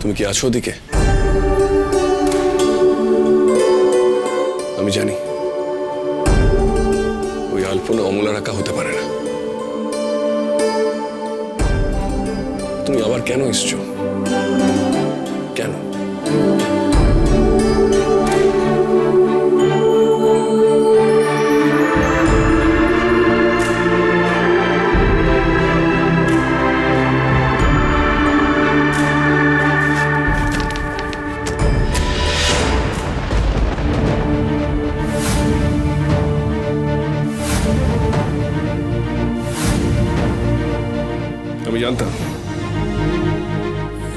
তুমি কি আছো ওদিকে? আমি জানি। ওই আলপনা অমলা রাখা হতে পারে না। তুমি আবার কেন এসছো? আমি জানতাম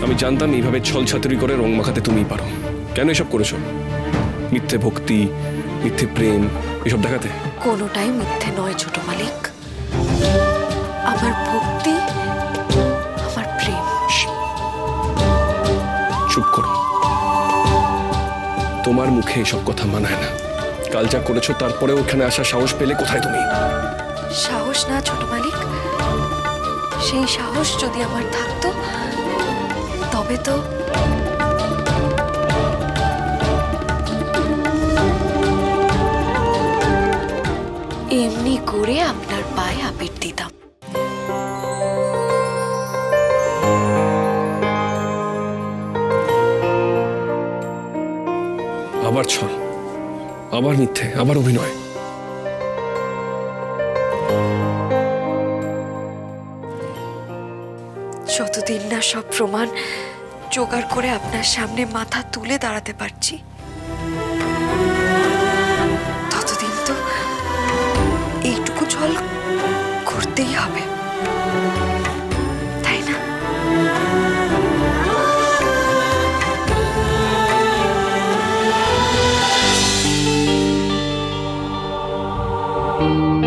আমি জানতাম এইভাবে ছল ছাতুরি করে রং মাখাতে তুমিই পারো। কেন এসব করেছ? মিথ্যে ভক্তি মিথ্যে প্রেম এসব দেখাতে? কোনোটাই মিথ্যে নয় ছোট মালিক। আমার ভক্তি আমার প্রেম। চুপ করো। তোমার মুখে এসব কথা মানায় না। কাল যা করেছ তারপরে ওখানে আসার সাহস পেলে কোথায় তুমি? সাহস না ছোট মালিক। সেই সাহস যদি আমার থাকতো, তবে তো এমনি করে আপনার পায়ে আবির দিতাম। আবার ছল, আবার মিথ্যে, আবার অভিনয়। যতদিন না সব প্রমাণ জোগাড় করে আপনার সামনে মাথা তুলে দাঁড়াতে পারছি, ততদিন তো এইটুকু জল করতেই হবে। তাই না? thank you